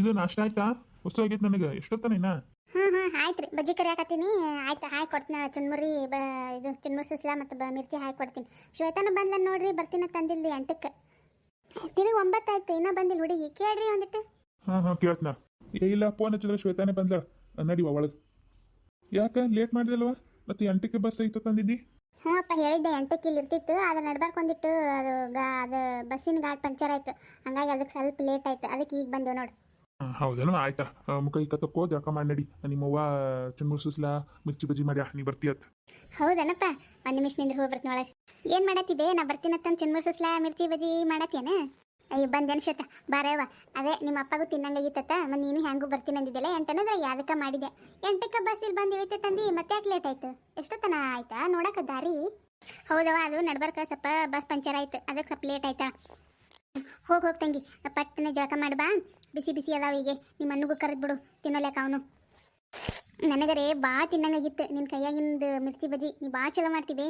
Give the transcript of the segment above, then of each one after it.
ಇದು ನಾಷ್ಟ ಆಯ್ತಾ? ಹೊಸ ಆಗೈತೆ ನನಗೆ ಎಷ್ಟೊತ್ತನ ಇನ್ನ? ಹ್ಞೂ ಹ್ಞೂ ಆಯ್ತು ರೀ. ಬಜ್ಜಿ ಕರಿ ಹಾಕತ್ತೀನಿ. ಆಯ್ತು ಹಾಯ್ ಕೊಡ್ತೀನಿ ಚುನ್ಮುರಿ ಬ ಇದು ಚುನ್ಮುರಿ ಸುಸ್ಲ ಮತ್ತು ಬ ಮಿರ್ಚಿ ಹಾಯ್ ಕೊಡ್ತೀನಿ. ಶ್ವೇತಾನು ಬಂದ್ಲ ನೋಡ್ರಿ ಬರ್ತೀನಿ ತಂದಿಲ್ಲ ಎಂಟಕ್ಕೆ. ತಿರುಗಿ ಒಂಬತ್ತಾಯ್ತು ಇನ್ನೂ ಬಂದಿಲ್ಲ ಹುಡುಗಿ. ಕೇಳ್ರಿ ಒಂದಿಟ್ಟು. ಹಾಂ ಹಾಂ ಕೇಳ್ತನ. ಏ ಇಲ್ಲ ಫೋನ್ ಹಚ್ಚಿದ್ರೆ ಶ್ವೇತಾನೆ ಬಂದ್ಲ. ನಡಿವ ಒಳಗೆ. ಯಾಕ ಲೇಟ್ ಮಾಡಿದಲ್ವಾ ಮತ್ತೆ ಎಂಟಕ್ಕೆ ಬಸ್ ಐತ ತಂದಿದ್ದಿ? ಹ್ಞೂ ಅಪ್ಪ ಹೇಳಿದ್ದೆ ಎಂಟಕ್ಕೆ ಇಲ್ಲಿ ಇರ್ತಿತ್ತು. ಅದು ನಡ್ಬಾರ್ಕ್ ಒಂದಿಟ್ಟು. ಅದು ಗಾ ಅದು ಬಸ್ಸಿನ ಗಾಡ್ ಪಂಚರ್ ಆಯ್ತು. ಹಂಗಾಗಿ ಅದಕ್ಕೆ ಸ್ವಲ್ಪ ಲೇಟ್ ಆಯ್ತು. ಅದಕ್ಕೆ ಈಗ ಬಂದೆವು ನೋಡು. ಹಾಂ ಹೌದಲ್ವ ಆಯ್ತಾ? ಮುಖ ಈಗ ಕತ್ತಕ್ಕೋ ಅಕ್ಕ ಮಾಡಿ ನಡಿ. ನಿಮ್ಮವ್ವ ಚುನ್ಮುರ್ ಸುಸ್ಲ, ಮಿರ್ಚಿ ಬಜ್ಜಿ ಮಾಡಿ ನೀ ಬರ್ತೀಯತ್ ಹೌದನಪ್ಪ ಒಂದು ನಿಮಿಷ ನಿಂದ್ರೆ ಹೋಗಿ ಬರ್ತೀನಿ ಒಳಗೆ. ಏನ್ ಮಾಡತ್ತಿದೆ ನಾ ಬರ್ತೀನತ್ತಂತ ಚುನ್ಮುರ್ ಸುಸ್ಲ, ಮಿರ್ಚಿ ಬಜ್ಜಿ ಮಾಡತ್ತೇನ ಅಯ್ಯ, ಬಂದ್ ಅನ್ಸತ್ತ. ಬಾರವ್ವ ಅದೇ, ನಿಮ್ಮ ಅಪ್ಪಗೂ ತಿನ್ನಂಗಾಗಿತ್ತತ್ತ ಮತ್ತು ನೀನು ಹೆಂಗೂ ಬರ್ತೀನಿ ಅಂದಿದ್ದೆಲ್ಲ ಎಂಟನಂದ್ರೆ ಯಾವ್ದಕ್ಕೆ ಮಾಡಿದೆ ಎಂಟಕ್ಕೆ ಬಸ್ ಇಲ್ಲಿ ಬಂದು ಇಳಿತ ತಂದು, ಮತ್ತೆ ಯಾಕೆ ಲೇಟ್ ಆಯ್ತು? ಎಷ್ಟೊತ್ತನ ಆಯ್ತಾ? ನೋಡಕ್ಕೆ ದಾರಿ. ಹೌದವ ಅದು ನಡ್ಬರ್ಕ ಸ್ವಲ್ಪ ಬಸ್ ಪಂಚರ್ ಆಯ್ತು. ಅದಕ್ಕೆ ಸ್ವಲ್ಪ ಲೇಟ್ ಆಯ್ತಾ? ಹೋಗಿ ಹೋಗಿ ತಂಗಿ ಪಟ್ಟನೆ ಜಳಕ ಮಾಡಿ ಬಾ. ಬಿಸಿ ಬಿಸಿ ಅದಾವ ಹೀಗೆ. ನಿಮ್ಮ ಅಣ್ಣಗೂ ಕರೆದು ಬಿಡು, ತಿನ್ನೋಲ್ಯಾಕ ಅವನು. ನನಗರೇ ಬಾ ತಿನ್ನಂಗಾಗಿತ್ತು. ನಿನ್ನ ಕೈಯಾಗಿಂದ ಮಿರ್ಚಿ ಬಜ್ಜಿ, ನೀ ಬಾ ಚಲೋ ಮಾಡ್ತೀವಿ.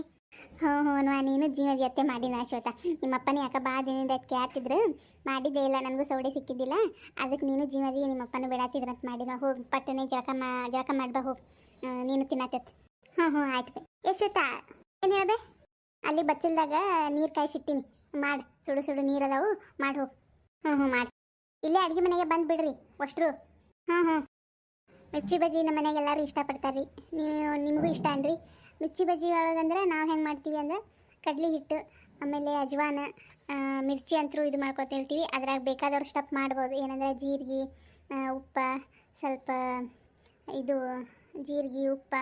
ಹ್ಞೂ ಹ್ಞೂ ನೀನು ಜೀವ ಜೊತೆ ಮಾಡಿ ನಾ ಶ್ವೇತ ನಿಮ್ಮ ಅಪ್ಪನೇ ಯಾಕ ಬಾ ದಿನದಿಂದ ಕೇಳ್ತಿದ್ರು ಮಾಡಿದ್ದೇ ಇಲ್ಲ, ನನಗೂ ಸೌಡೆ ಸಿಕ್ಕಿದ್ದಿಲ್ಲ. ಅದಕ್ಕೆ ನೀನು ಜೀವದಿ ನಿಮ್ಮ ಬಿಡಾತಿದ್ರು ಅಂತ ಮಾಡಿ ನಾ ಹೋಗಿ, ಪಟ್ಟನೆ ಜಳಕ ಮಾ, ಜಳಕ ಮಾಡ್ಬಾ, ಹೋಗಿ. ನೀನು ತಿನ್ನತ್ತತ್ ಹ್ಞೂ ಹ್ಞೂ ಆಯ್ತು. ಎಷ್ಟೊತ್ತ ಏನು ಹೇಳ್ದೆ? ಅಲ್ಲಿ ಬಚ್ಚಲ್ದಾಗ ನೀರು ಕಾಯಿಸಿಟ್ಟಿನಿ. ಮಾಡಿ, ಸುಡು ಸುಡು ನೀರು ಅದಾವು ಮಾಡಿ ಹೋಗಿ. ಹ್ಞೂ ಹ್ಞೂ ಮಾಡಿ. ಇಲ್ಲೇ ಅಡುಗೆ ಮನೆಗೆ ಬಂದು ಬಿಡ್ರಿ ಒಷ್ಟರು ಹ್ಞೂ ಹ್ಞೂ ಮಿರ್ಚಿ ಬಜ್ಜಿ ನಮ್ಮ ಮನೆಗೆ ಎಲ್ಲರೂ ಇಷ್ಟಪಡ್ತಾರೆ ರೀ ನೀವು, ನಿಮಗೂ ಇಷ್ಟ ಅನ್ರಿ ಮಿರ್ಚಿ ಬಜ್ಜಿ ಒಳಗಂದ್ರೆ ನಾವು ಹೆಂಗೆ ಮಾಡ್ತೀವಿ ಅಂದ್ರೆ ಕಡ್ಲಿ ಹಿಟ್ಟು, ಆಮೇಲೆ ಅಜ್ವಾನ ಮಿರ್ಚಿ ಅಂತರೂ ಇದು ಮಾಡ್ಕೊತಿರ್ತೀವಿ ಅದ್ರಾಗ ಬೇಕಾದವ್ರು ಸ್ಟಪ್ ಮಾಡ್ಬೋದು. ಏನಂದ್ರೆ ಜೀರಿಗೆ ಉಪ್ಪ, ಸ್ವಲ್ಪ ಇದು ಜೀರಿಗೆ, ಉಪ್ಪ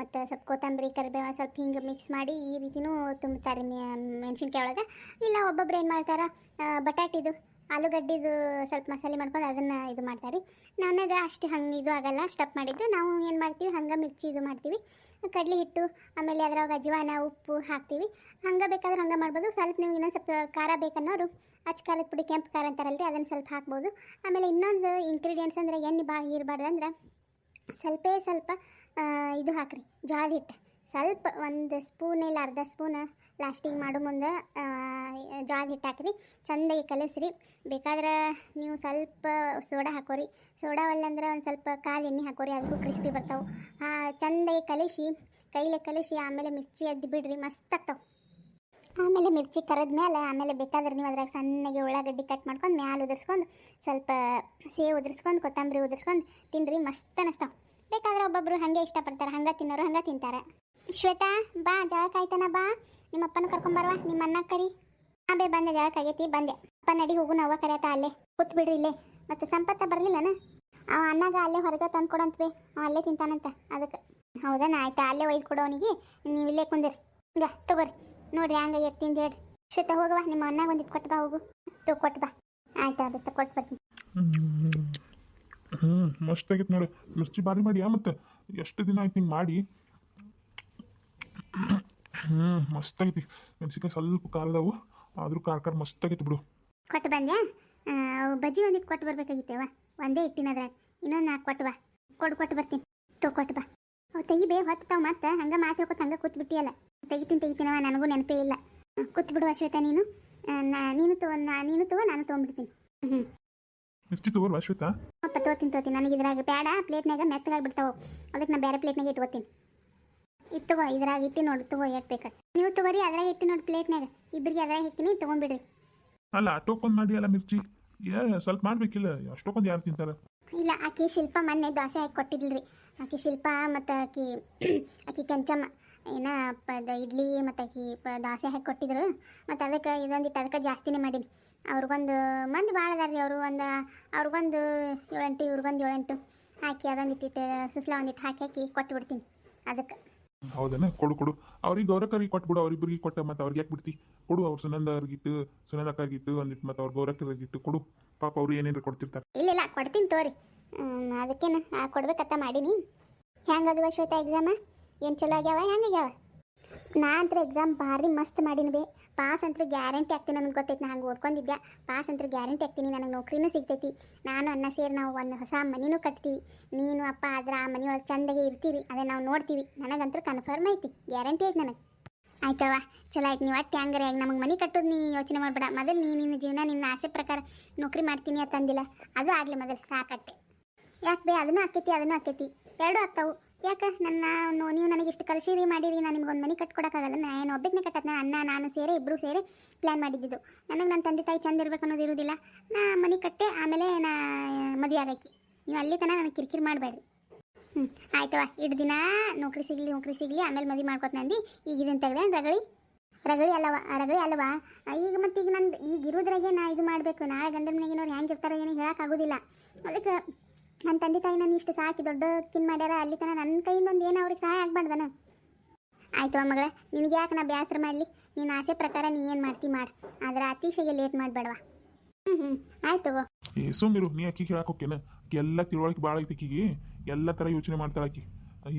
ಮತ್ತು ಸ್ವಲ್ಪ ಕೊತ್ತಂಬರಿ, ಕರಿಬೇವು ಸ್ವಲ್ಪ ಹಿಂಗೆ ಮಿಕ್ಸ್ ಮಾಡಿ ಈ ರೀತಿನೂ ತುಂಬುತ್ತಾರೆ ಮೆಣಸಿನ್ಕಾಯಿ ಒಳಗೆ. ಇಲ್ಲ ಒಬ್ಬೊಬ್ರು ಏನು ಮಾಡ್ತಾರೆ ಬಟಾಟಿದು, ಆಲೂಗಡ್ಡಿದು ಸ್ವಲ್ಪ ಮಸಾಲೆ ಮಾಡ್ಕೊಂಡು ಅದನ್ನು ಇದು ಮಾಡ್ತಾರೆ. ನನಗೆ ಅಷ್ಟು ಹಂಗೆ ಇದು ಆಗಲ್ಲ ಸ್ಟಪ್ ಮಾಡಿದ್ದು. ನಾವು ಏನು ಮಾಡ್ತೀವಿ, ಹಂಗೆ ಮಿರ್ಚಿ ಇದು ಮಾಡ್ತೀವಿ. ಕಡಲೆ ಹಿಟ್ಟು, ಆಮೇಲೆ ಅದ್ರಾಗ ಅಜ್ವಾನ, ಉಪ್ಪು ಹಾಕ್ತೀವಿ. ಹಂಗೆ ಬೇಕಾದ್ರೆ ಹಂಗೆ ಮಾಡ್ಬೋದು. ಸ್ವಲ್ಪ ನೀವು ಇನ್ನೊಂದು ಸ್ವಲ್ಪ ಖಾರ ಬೇಕನ್ನೋರು, ಅಚ್ಚ ಖಾರದ ಪುಡಿ, ಕೆಂಪು ಖಾರ ಅಂತಾರಲ್ರಿ, ಅದನ್ನು ಸ್ವಲ್ಪ ಹಾಕ್ಬೋದು. ಆಮೇಲೆ ಇನ್ನೊಂದು ಇಂಗ್ರೀಡಿಯೆಂಟ್ಸ್ ಅಂದರೆ ಎಣ್ಣೆ ಭಾಳ ಇರಬಾರ್ದು ಅಂದ್ರೆ ಸ್ವಲ್ಪೇ ಸ್ವಲ್ಪ ಇದು ಹಾಕ್ರಿ, ಜೋಳದ ಹಿಟ್ಟು. ಸ್ವಲ್ಪ ಒಂದು ಸ್ಪೂನ್ ಇಲ್ಲ ಅರ್ಧ ಸ್ಪೂನ್ ಲಾಸ್ಟಿಗೆ ಮಾಡೋ ಮುಂದೆ ಜೋಳದ ಹಿಟ್ಟು ಹಾಕ್ರಿ, ಚಂದಾಗಿ ಕಲಿಸ್ರಿ. ಬೇಕಾದ್ರೆ ನೀವು ಸ್ವಲ್ಪ ಸೋಡಾ ಹಾಕೋರಿ. ಸೋಡಾ ಒಲ್ಲಂದ್ರೆ ಒಂದು ಸ್ವಲ್ಪ ಕಾಲು ಎಣ್ಣೆ ಹಾಕೋರಿ ಅದಕ್ಕೂ ಕ್ರಿಸ್ಪಿ ಬರ್ತಾವೆ. ಚಂದಾಗಿ ಕಲಸಿ, ಕೈಲೇ ಕಲಸಿ ಆಮೇಲೆ ಮಿರ್ಚಿ ಎದ್ದು ಬಿಡ್ರಿ, ಮಸ್ತ್ ಆಗ್ತಾವೆ. ಆಮೇಲೆ ಮಿರ್ಚಿ ಕರೆದ ಮೇಲೆ ಆಮೇಲೆ ಬೇಕಾದ್ರೆ ನೀವು ಅದ್ರಾಗ ಸಣ್ಣಗೆ ಉಳ್ಳಾಗಡ್ಡಿ ಕಟ್ ಮಾಡ್ಕೊಂಡು, ಮ್ಯಾಲೆ ಉದುರ್ಸ್ಕೊಂಡು, ಸ್ವಲ್ಪ ಸೇವ್ ಉದುರ್ಸ್ಕೊಂಡು, ಕೊತ್ತಂಬರಿ ಉದುರ್ಸ್ಕೊಂಡು ತಿನ್ರಿ ಮಸ್ತ್ ಅನಿಸ್ತಾವೆ ಬೇಕಾದ್ರೆ ಒಬ್ಬೊಬ್ರು ಹಂಗೆ ಇಷ್ಟಪಡ್ತಾರೆ, ಹಂಗೆ ತಿನ್ನೋರು ಹಂಗೆ ತಿಂತಾರೆ. ಶ್ವೇತಾ, ಬಾ ಜಳಕ ಆಯ್ತಾನ ಬಾ. ನಿಮ್ಮಪ್ಪನ ಕರ್ಕೊಂಬರ್ವಾ ನಿಮ್ಮ ಅನ್ನ ಕರಿ. ಆ ಬೇ ಬಂದೆ ಜಳಕ ಆಗೈತಿ ಬಂದೆ. ಅಪ್ಪ ನಡಿ ಹೋಗು, ನಾವು ಕರೆಯತ್ತ ಅಲ್ಲೇ. ಕೂತ್ ಬಿಡ್ರಿ ಇಲ್ಲೇ. ಮತ್ತು ಸಂಪತ್ತ ಬರಲಿಲ್ಲನ? ಅವ ಅನ್ನಾಗ ಅಲ್ಲೇ ಹೊರಗೆ ತಂದು ಕೊಡಂತ್ವಿ. ಅವ ಅಲ್ಲೇ ತಿಂತಾನಂತ ಅದಕ್ಕೆ ಹೌದನ, ಆಯ್ತಾ, ಅಲ್ಲೇ ಒಯ್ದು ಕೊಡೋನಿಗೆ ನೀವು ಇಲ್ಲೇ ಕುಂದಿರಿ. ಈಗ ತಗೋರಿ. ನೋಡ್ರಿ ಹಂಗ ಎತ್ತಿಂದ ಹೇಳ್ರಿ. ಶ್ವೇತ ಹೋಗವಾ ನಿಮ್ಮ ಅಣ್ಣಗೆ ಒಂದಿಟ್ಟು ಕೊಟ್ಟು ಬಾ ಹೋಗು. ತೂ ಕೊಟ್ಟು ಬಾ. ಆಯ್ತು ಅದಕ್ಕೆ ಕೊಟ್ಟು ಬರ್ತೀನಿ. ಹ್ಞೂ ಮಸ್ತ್ ಆಗೈತೆ ನೋಡು. ಮಿರ್ಚಿ ಬಾರಿ ಮಾಡಿ ಯಾ ಮತ್ತೆ? ಎಷ್ಟು ದಿನ ಆಯ್ತು ಹಿಂಗೆ ಮಾಡಿ? ಹ್ಞೂ ಮಸ್ತ್ ಆಗೈತಿ. ಮೆಣಸಿನ್ಕಾಯಿ ಸ್ವಲ್ಪ ಕಾಲದವು ಆದರೂ ಖಾರ ಖಾರ ಮಸ್ತ್ ಆಗೈತಿ ಬಿಡು. ಕೊಟ್ಟು ಬಂದ್ಯಾ? ಬಜ್ಜಿ ಒಂದಿಟ್ಟು ಕೊಟ್ಟು ಬರ್ಬೇಕಾಗಿತ್ತೇವ ಒಂದೇ ಇಟ್ಟಿನ ಅದ್ರಾಗ. ಇನ್ನೊಂದು ನಾಲ್ಕು ಕೊಟ್ಟು ಬಾ. ಕೊಡು ಕೊಟ್ಟು ಬರ್ತೀನಿ. ತೋ ಕೊಟ್ಟು ಬಾ. ಅವು ತೆಗಿಬೇ ತಾವು ಮತ್ತೆ. ಹಂಗೆ ಮಾತಾಡ್ಕೊತ ಹಂಗೆ ಕೂತ್ ಬಿಟ್ಟಿಯಲ್ಲ ತೆಗಿತೀನಿ ತೆಗಿತೀನವ ನನಗೂ ನೆನಪೇ ಇಲ್ಲ. ಕೂತ್ ಬಿಡುವ ಶ್ವೇತಾ ನೀನು. ನೀನು ತಗೋ ನೀನು ತಗೋ ನಾನು ತೊಗೊಂಡ್ಬಿಡ್ತೀನಿ ಹ್ಞೂ ಮಿರ್ಚಿ ತಗೋಲ್ವಾ ಶ್ವೇತಾ ಅಪ್ಪ ತೋತೀನಿ ತೋತೀನಿ. ನನಗೆ ಇದ್ರಾಗ ಬೇಡ ಪ್ಲೇಟ್ನಾಗ ಮೆತ್ತಗಾಗಿ ಬಿಡ್ತಾವೆ. ಅದಕ್ಕೆ ನಾ ಬೇರೆ ಪ್ಲೇಟ್ನಾಗ ಇಟ್ಕೋತೀನಿ ಇದು ತಗೋ ಇದ್ರಾಗ ಇಟ್ಟು ನೋಡಿ ತಗೋ ಎಟ್ ಬೇಕ. ನೀವು ತಗೋರಿ ಅದ್ರಾಗ ಇಟ್ಟು ನೋಡಿ ಪ್ಲೇಟ್ನಾಗ. ಇಬ್ಬರಿಗೆ ಅದ್ರಾಗ ಇಟ್ಟಿನಿ ತೊಗೊಂಡ್ಬಿಡ್ರಿ ಅಲ್ಲ ಅಷ್ಟೊಕ್ಕೊಂದು ಮಾಡಿ ಅಲ್ಲ ಮಿರ್ಚಿ? ಏ ಸ್ವಲ್ಪ ಮಾಡ್ಬೇಕಿಲ್ಲ ಅಷ್ಟೊಕ್ಕೊಂದು ಯಾರು ತಿಂತಾರೆ? ಇಲ್ಲ ಆಕಿ ಶಿಲ್ಪ ಮೊನ್ನೆ ದೋಸೆ ಹಾಕಿ ಕೊಟ್ಟಿದ್ಲ್ರಿ ಆಕಿ ಶಿಲ್ಪ ಮತ್ತು ಆಕಿ ಆಕಿ ಕೆಂಚಮ್ಮ. ಏನ ಪದ ಇಡ್ಲಿ ಮತ್ತು ಆಕಿ ಪ ದಾಸೆ ಹಾಕಿ ಕೊಟ್ಟಿದ್ರು. ಮತ್ತು ಅದಕ್ಕೆ ಇದೊಂದಿಟ್ಟು ಅದಕ್ಕೆ ಜಾಸ್ತಿನೇ ಮಾಡೀನಿ. ಅವ್ರಿಗೊಂದು ಮಂದಿ ಭಾಳ ಅದಾರ ರೀ ಅವರು ಒಂದು ಅವ್ರಿಗೊಂದು ಏಳೆಂಟು ಇವ್ರಿಗೊಂದು ಏಳೆಂಟು. ಹಾಕಿ ಅದೊಂದಿಟ್ಟಿಟ್ಟು ಸುಸ್ಲ ಒಂದಿಟ್ಟು ಹಾಕಿ ಹಾಕಿ ಕೊಟ್ಟು ಬಿಡ್ತೀನಿ ಅದಕ್ಕೆ. ಹೌದನ? ಕೊಡು ಕೊಡು. ಅವ್ರಿಗೆ ಗೌರಕ್ಕರಿಗೆ ಕೊಟ್ಬಿಡು ಅವ್ರಿಬ್ಬರಿಗೆ ಕೊಟ್ಟ ಮತ್ತೆ ಅವ್ರಿಗೆ ಯಾಕೆ ಬಿಡ್ತಿ? ಕೊಡು ಅವ್ರು ಸುನಂದ ಅವ್ರಿಗಿಟ್ಟು ಸುನಂದ ಅಕ್ಕಗಿಟ್ಟು ಒಂದಿಟ್ಟು ಮತ್ತು ಅವ್ರ ಗೌರಕ್ಕರಿಗಿಟ್ಟು ಕೊಡು. ಪಾಪ ಅವ್ರು ಏನೇನು ಕೊಡ್ತಿರ್ತಾರೆ. ಇಲ್ಲ ಇಲ್ಲ ಕೊಡ್ತೀನಿ ತೋರಿ. ಅದಕ್ಕೇನು ಕೊಡ್ಬೇಕತ್ತ ಮಾಡೀನಿ. ಹೆಂಗದವ ಶ್ವೇತಾ ಎಕ್ಸಾಮ ಏನು ಚಲೋ ಆಗ್ಯಾವ? ಹೆಂಗಾಗ್ಯಾವ ನಾ ಅಂತೂ ಎಕ್ಸಾಮ್ ಭಾರಿ ಮಸ್ತ್ ಮಾಡೀನಿ ಬೇ. ಪಾಸ್ ಅಂತೂ ಗ್ಯಾರಂಟಿ ಆಗ್ತೀನಿ ನನಗೆ ಗೊತ್ತೈತಿ, ನಾ ಹಂಗೆ ಓದ್ಕೊಂಡಿದ್ದೆ ಪಾಸ್ ಅಂತೂ ಗ್ಯಾರಂಟಿ ಆಗ್ತೀನಿ ನನಗೆ ನೌಕರಿನೂ ಸಿಗ್ತೈತಿ. ನಾನು ಅನ್ನ ಸೇರಿ ನಾವು ಒಂದು ಹೊಸ ಮನಿನೂ ಕಟ್ತೀವಿ. ನೀನು, ಅಪ್ಪ ಆದ್ರೆ ಆ ಮನೆಯೊಳಗೆ ಚಂದಾಗೆ ಇರ್ತೀವಿ. ಅದೇ ನಾವು ನೋಡ್ತೀವಿ. ನನಗಂತೂ ಕನ್ಫರ್ಮ್ ಐತಿ. ಗ್ಯಾರಂಟಿ ಐತಿ ನನಗೆ. ಆಯ್ತವ ಚಲೋ ಆಯ್ತು, ನೀವು ಅಟ್ಟೆ ಹಂಗಾರೆ? ಈಗ ನಮಗೆ ಮನೆ ಕಟ್ಟೋದು ನೀ ಯೋಚನೆ ಮಾಡಬೇಡ. ಮೊದಲು ನೀ ನಿನ್ನ ಜೀವನ, ನಿನ್ನ ಆಸೆ ಪ್ರಕಾರ ನೌಕರಿ ಮಾಡ್ತೀನಿ ಅಂತಂದಿಲ್ಲ. ಅದು ಆಗಲಿ ಮೊದಲು, ಸಾಕಟ್ಟೆ. ಯಾಕೆ ಬೇ? ಅದನ್ನು ಆಕೈತಿ ಅದನ್ನು ಆಕೈತಿ ಎರಡೂ ಆಗ್ತಾವು. ಯಾಕೆ? ನನ್ನ ನೀವು ನನಗೆ ಇಷ್ಟು ಕಲಿಸಿರಿ, ಮಾಡಿರಿ, ನಾನು ನಿಮ್ಗೆ ಒಂದು ಮನೆ ಕಟ್ಕೊಡೋಕ್ಕಾಗಲ್ಲ. ನಾನು ಒಬ್ಬಕ್ಕೆ ಕಟ್ಟದ ಅಣ್ಣ, ನಾನು ಸೇರಿ ಇಬ್ಬರು ಸೇರಿ ಪ್ಲ್ಯಾನ್ ಮಾಡಿದ್ದಿದ್ದು. ನನಗೆ ನನ್ನ ತಂದೆ, ತಾಯಿ ಚಂದ ಇರ್ಬೇಕು ಅನ್ನೋದು ಇರೋದಿಲ್ಲ. ನಾ ಮನೆ ಕಟ್ಟೆ, ಆಮೇಲೆ ನಾ ಮದುವೆ ಆಗಕ್ಕೆ. ನೀವು ಅಲ್ಲಿ ತನಕ ನನಗೆ ಕಿರಿಕಿರಿ ಮಾಡಬೇಡ್ರಿ. ಹ್ಞೂ ಆಯ್ತವ ಇಡ್ ದಿನ. ನೌಕರಿ ಸಿಗಲಿ ನೌಕರಿ ಸಿಗಲಿ, ಆಮೇಲೆ ಮದುವೆ ಮಾಡ್ಕೊತ ನಂದು. ಈಗ ಇದನ್ನು ತೆಗ್ದೆ ರಗಳಿ? ರಗಳಿ ಅಲ್ಲವ ರಗಳಿ ಅಲ್ಲವ ಈಗ ಮತ್ತೆ ಈಗ ನಂದು, ಈಗ ಇರೋದ್ರಾಗೆ ನಾ ಇದು ಮಾಡಬೇಕು. ನಾಳೆ ಗಂಡನ ಮನೆಗಿನವ್ರು ಹೆಂಗೆ ಇರ್ತಾರೋ ಏನು ಹೇಳೋಕ್ಕಾಗೋದಿಲ್ಲ ಅದಕ್ಕೆ ನನ್ನ ತಂದೆ ತಾಯಿ ನಾನು ಇಷ್ಟು ಸಾಕಿ ದೊಡ್ಡ ಕಿನ್ ಮಾಡ್ಯಾರ ಅಲ್ಲಿ ತನಕ ನನ್ನ ಕೈಯಿಂದ ಒಂದು ಏನು ಅವ್ರಿಗೆ ಸಹಾಯ ಆಗ್ಬಾರ್ದನ? ಆಯ್ತು ಮಗಳ ನಿನಗೆ ಯಾಕೆ ನಾ ಬೇಸರ ಮಾಡಲಿ? ನೀನು ಆಸೆ ಪ್ರಕಾರ ನೀ ಏನು ಮಾಡ್ತಿ ಮಾಡು ಆದ್ರೆ ಅತಿಶಯ ಲೇಟ್ ಮಾಡಬೇಡವಾ ಹ್ಞೂ ಹ್ಞೂ ಆಯ್ತು ಏ ಸುಮ್ಮಿರು ನೀ ಅಕ್ಕಿಗೆ ಹೇಳಕ್ ಹೋಗ್ತೇನೆ. ಆಕಿ ಎಲ್ಲ ತಿಳುವಳಿಕೆ ಭಾಳ ಐತಿ ಆಕಿಗೆ ಎಲ್ಲ ಥರ ಯೋಚನೆ ಮಾಡ್ತಾಳೆ ಆಕಿ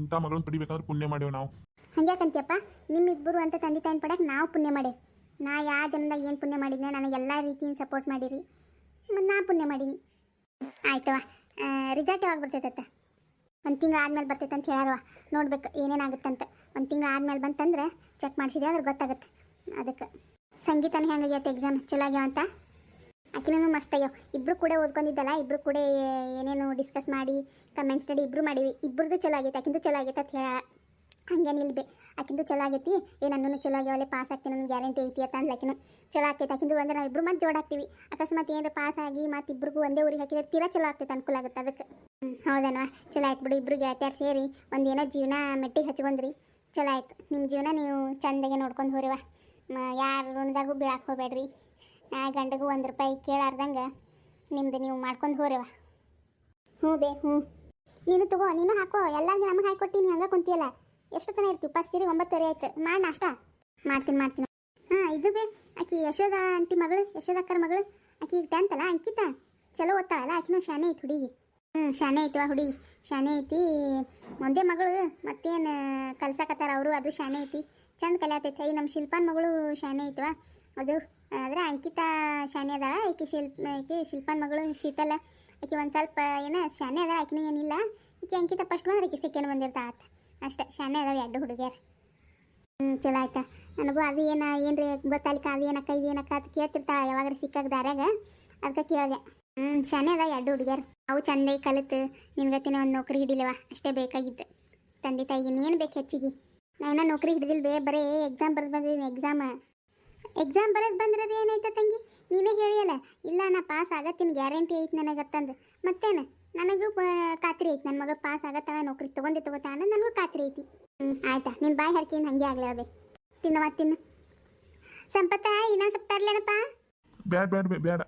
ಇಂಥ ಮಗಳನ್ನ ಪಡಿಬೇಕಂದ್ರೆ ಪುಣ್ಯ ಮಾಡೇವು ನಾವು. ಹಂಗ್ಯಾಕಂತೀಯಪ್ಪ ನಿಮ್ಮಿಬ್ಬರು ಅಂತ ತಂದೆ ತಾಯಿನ ಪಡಕ್ಕೆ ನಾವು ಪುಣ್ಯ ಮಾಡೇವಿ ನಾ ಯಾ ಜನ್ಮದಾಗ ಏನು ಪುಣ್ಯ ಮಾಡಿದ್ನೆ ನನಗೆ ಎಲ್ಲ ರೀತಿಯಿಂದ ಸಪೋರ್ಟ್ ಮಾಡಿರಿ. ಮತ್ತು ನಾ ಪುಣ್ಯ ಮಾಡೀನಿ. ಆಯ್ತವ ರಿಸಲ್ಟ್ ಯಾವಾಗ ಬರ್ತೈತತ್ತ ಒಂದು ತಿಂಗಳು ಆದ್ಮೇಲೆ ಬರ್ತೈತೆ ಅಂತ ಹೇಳಾರವ ನೋಡ್ಬೇಕು ಏನೇನಾಗುತ್ತಂತ. ಒಂದು ತಿಂಗಳು ಆದ್ಮೇಲೆ ಬಂತಂದ್ರೆ ಚೆಕ್ ಮಾಡಿಸಿದೆ ಅದ್ರ ಗೊತ್ತಾಗುತ್ತೆ. ಅದಕ್ಕೆ ಸಂಗೀತನ ಹೆಂಗಾಗೈತೆ ಎಕ್ಸಾಮ್ ಚಲೋ ಆಗ್ಯಾವ ಅಂತ? ಆಕಿನೂ ಮಸ್ತ್ ಆಗ್ಯಾವ. ಇಬ್ರು ಕೂಡ ಓದ್ಕೊಂಡಿದ್ದಲ್ಲ, ಇಬ್ರು ಕೂಡ ಏನೇನು ಡಿಸ್ಕಸ್ ಮಾಡಿ ಕಮೆಂಟ್ ಸ್ಟಡಿ ಇಬ್ಬರು ಮಾಡಿವಿ ಇಬ್ರದ್ದು ಚಲೋ ಆಗೈತೆ, ಆಕಿಂದು ಚಲೋ ಆಗೈತೆ ಅಂತ ಹೇಳ ಹಂಗೇನು ಇಲ್ಬೆ ಆಕಿಂದು ಚಲೋ ಆಗೈತಿ. ಏ ನನ್ನೂ ಚಲೋ ಆಗ್ಯಾವಲೆ ಪಾಸ್ ಆಗ್ತೀನಿ ನನ್ನ ಗ್ಯಾರಂಟಿ ಐತಿ ಅಂತ ಅನ್ಲಕಿನ ಚಲೋ ಆಗ್ತೈತೆ. ಆಕಿಂದು ಅಂದ್ರೆ ಇಬ್ಬರು ಮತ್ತೆ ಜೋಡಾಕ್ತೀವಿ ಅಕಸ್ಮಾತ್ ಏನಾರ ಪಾಸ್ ಆಗಿ ಮತ್ತೆ ಇಬ್ಬರಿಗೂ ಒಂದೇ ಊರಿಗೆ ಹಾಕಿದ್ರೆ ತೀರಾ ಚಲೋ ಆಗ್ತೈತೆ ಅನುಕೂಲ ಆಗುತ್ತೆ ಅದಕ್ಕೆ. ಹ್ಞೂ ಹೌದನವಾ ಚಲೋ ಆಯ್ತು ಬಿಡು ಇಬ್ಬರು ಗೆಳತಿಯರು ಸೇರಿ ಒಂದು ಏನೋ ಜೀವನ ಮೆಟ್ಟಿಗೆ ಹಚ್ಕೊಂಡ್ರಿ. ಚಲೋ ಆಯ್ತು. ನಿಮ್ಮ ಜೀವನ ನೀವು ಚಂದಾಗೆ ನೋಡ್ಕೊಂಡು ಹೋರಿವ ಯಾರ ಋಣದಾಗೂ ಬೀಳಕ್ಕೆ ಹೋಗ್ಬೇಡ್ರಿ. ನಾ ಗಂಡಗೂ ಒಂದು ರೂಪಾಯಿ ಕೇಳಾರ್ದಂಗೆ ನಿಮ್ದು ನೀವು ಮಾಡ್ಕೊಂಡು ಹೋರಿವ ಹ್ಞೂ ಬೇ, ಹ್ಞೂ. ನೀನು ತಗೋ, ನೀನು ಹಾಕೋ. ಎಲ್ಲರಿಗೂ ನಮಗೆ ಹಾಕೊಟ್ಟಿನಿ ಹಂಗೆ ಕುಂತಿಯಲ್ಲ. ಎಷ್ಟು ತನ ಇರ್ತೀವಿ. ಪಸ್ತೀರಿ ಒಂಬತ್ತುವರೆ ಆಯ್ತು. ಮಾಡಿ ನಾಷ್ಟ. ಮಾಡ್ತೀನಿ ಮಾಡ್ತೀನಿ. ಹಾಂ, ಇದು ಬೇ. ಆಕಿ ಯಶೋದ ಆಂಟಿ ಮಗಳು ಯಶೋದ ಅಕ್ಕರ ಮಗಳು. ಆಕಿ ಈಗ ಟೆಂತ್ ಅಲ್ಲ, ಅಂಕಿತ. ಚಲೋ ಓದ್ತಾಳಲ್ಲ, ಆಕಿನೂ ಶಾನೆ ಐತಿ ಹುಡುಗಿ. ಹ್ಞೂ ಶಾನೆ ಐತಿವ ಹುಡುಗಿ. ಶಾನೆ ಐತಿ. ಒಂದೇ ಮಗಳು, ಮತ್ತೇನು, ಕಲ್ಸಕತ್ತಾರ ಅವರು, ಅದು ಶಾನೆ ಐತಿ. ಚಂದ ಕಲಿಯತೈತಿ. ಐ ನಮ್ಮ ಶಿಲ್ಪಾನ ಮಗಳು ಶಾನೆ ಐತಿವ ಅದು, ಆದರೆ ಅಂಕಿತಾ ಶಾನೆ ಅದಾಳ. ಆಕೆ ಶಿಲ್ಪ ಆಕೆ ಶಿಲ್ಪಾನ ಮಗಳು ಶೀತಲ. ಆಕೆ ಒಂದು ಸ್ವಲ್ಪ, ಏನೋ ಶಾನೆ ಅದ ಆಕಿನೂ ಏನಿಲ್ಲ. ಆಕಿ ಅಂಕಿತ ಫಸ್ಟ್ ಬಂದ್ರೆ ಆಕೆ ಸೆಕೆಂಡ್ ಬಂದಿರ್ತಾಳತ್ತ ಅಷ್ಟೇ ಶಾನೆ ಅದಾವೆ ಎರಡು ಹುಡುಗಿಯರು. ಹ್ಞೂ ಚಲೋ ಆಯ್ತಾ. ನನಗೂ ಅದು ಏನ, ಏನ್ರಿ ಗೊತ್ತಾಲಿಕ ಅದು ಏನಕ್ಕ ಇದು ಏನಕ್ಕ ಅದು ಕೇಳ್ತಿರ್ತಾಳ ಯಾವಾಗಾರ ಸಿಕ್ಕಾಗ ದಾರ್ಯಾಗ ಅದಕ್ಕೆ ಕೇಳಿದೆ. ಹ್ಞೂ ಶಾನೆ ಅದ ಎರಡು ಹುಡುಗಿಯರು. ಅವು ಚಂದ ಕಲಿತು, ನಿನ್ಗತ್ತಿನ ಒಂದು ನೌಕರಿ ಹಿಡಿಲವ, ಅಷ್ಟೇ ಬೇಕಾಗಿದ್ದು. ತಂದೆ ತಾಯಿಗೆ ಇನ್ನೇನು ಬೇಕು ಹೆಚ್ಚಿಗೆ. ನಾ ಇನ್ನೂ ನೌಕರಿ ಹಿಡಿದಿಲ್ವೇ ಬರೀ ಎಕ್ಸಾಮ್ ಬರೆದು ಬಂದಿದ್ದೀನಿ ಎಕ್ಸಾಮ್ ಎಕ್ಸಾಮ್ ಬರೋದು ಬಂದ್ರೆ ಏನಾಯ್ತ ತಂಗಿ? ನೀನೇ ಹೇಳಿಯಲ್ಲ, ಇಲ್ಲ ನಾ ಪಾಸ್ ಆಗತ್ತಿನ ಗ್ಯಾರಂಟಿ ಐತಿ ನನಗತ್ತಂದು. ಮತ್ತೇನು? ನನಗೂ ಖಾತ್ರಿ ಐತಿ ನನ್ನ ಮಗ ಪಾಸ್ ಆಗತ್ತಾಳ, ನೌಕರಿ ತಗೊಂಡೆ ತಗೋತಾ ಅಂದ್ರೆ ನನಗೂ ಖಾತ್ರಿ ಐತಿ. ಹ್ಞೂ ಆಯ್ತಾ ನಿನ್ನ ಬಾಯಿ ಹರ್ಕಿನ ಹಂಗೆ ಆಗಲಿ ಅವೆ ತಿನ್ನವ ತಿನ್ನು. ಸಂಪತ್ತ, ಇನ್ನೊಂದು ಸ್ವಲ್ಪ ತರ್ಲೇನಪ್ಪ? ಬ್ಯಾಡ ಬ್ಯಾಡ ಬ್ಯಾಡ.